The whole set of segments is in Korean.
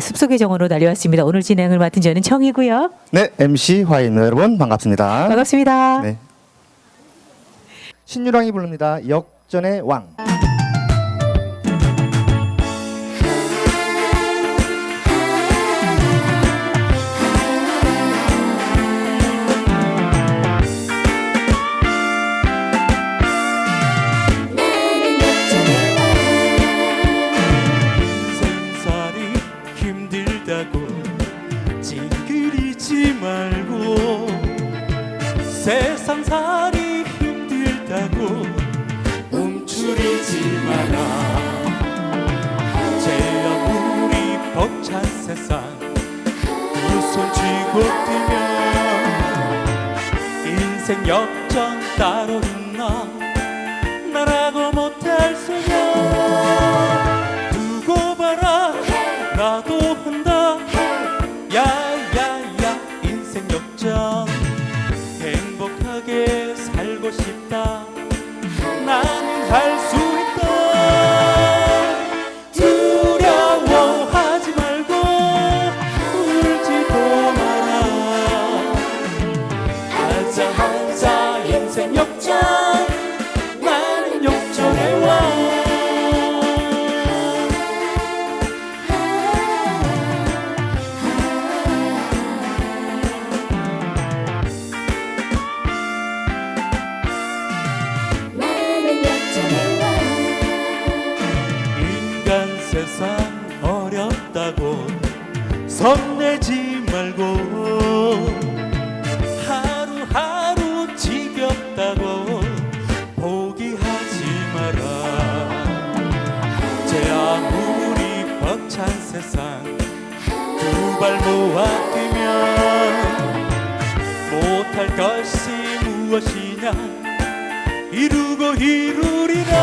속의 정원으로 달려왔습니다. 오늘 진행을 맡은 저는 청이고요. 네, MC 화입니다. 여러분 반갑습니다. 반갑습니다. 네. 신유랑이 부릅니다. 역전의 왕. 세상 살이 힘들다고 움츠리지 마라. 제 아무리 벅찬 세상. 두 손 쥐고 뛰면 인생 역전 따로 있나? 나라고 못할 소냐 두고 봐라. 나도 한다. 야야야 행복하게 살고 싶다. 나는 할 수 있다. 두려워하지 말고 울지도 마라. 하자 하자 인생 역 세상 어렵다고 선내지 말고 하루하루 지겹다고 포기하지 마라. 제 아무리 벅찬 세상 두 발 모아 뛰면 못할 것이 무엇이냐? 이루고 이루리라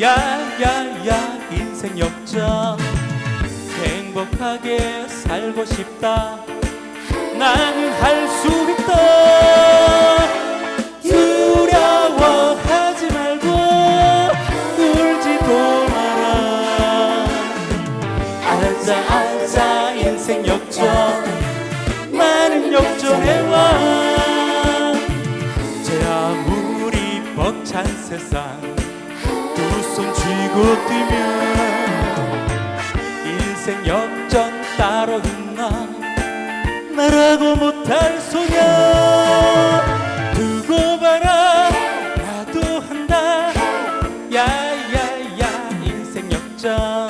야야야 인생 역전. 행복하게 살고 싶다. 나는 할 수 있다 두려워하지 말고 울지도 마라. 알자 알자 인생 역전. 나는 역전의 왕제 아무리 벅찬 세상 쥐고 뛰면 인생 역전 따로 있나? 나라고 못할 소냐 두고 봐라. 나도 한다. 야야야 인생 역전.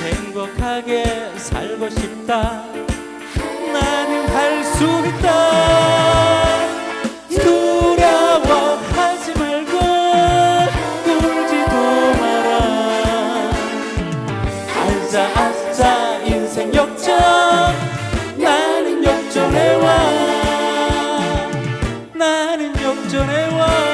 행복하게 살고 싶다 아싸 아싸 인생 역전. 나는 역전해와. 나는 역전해와.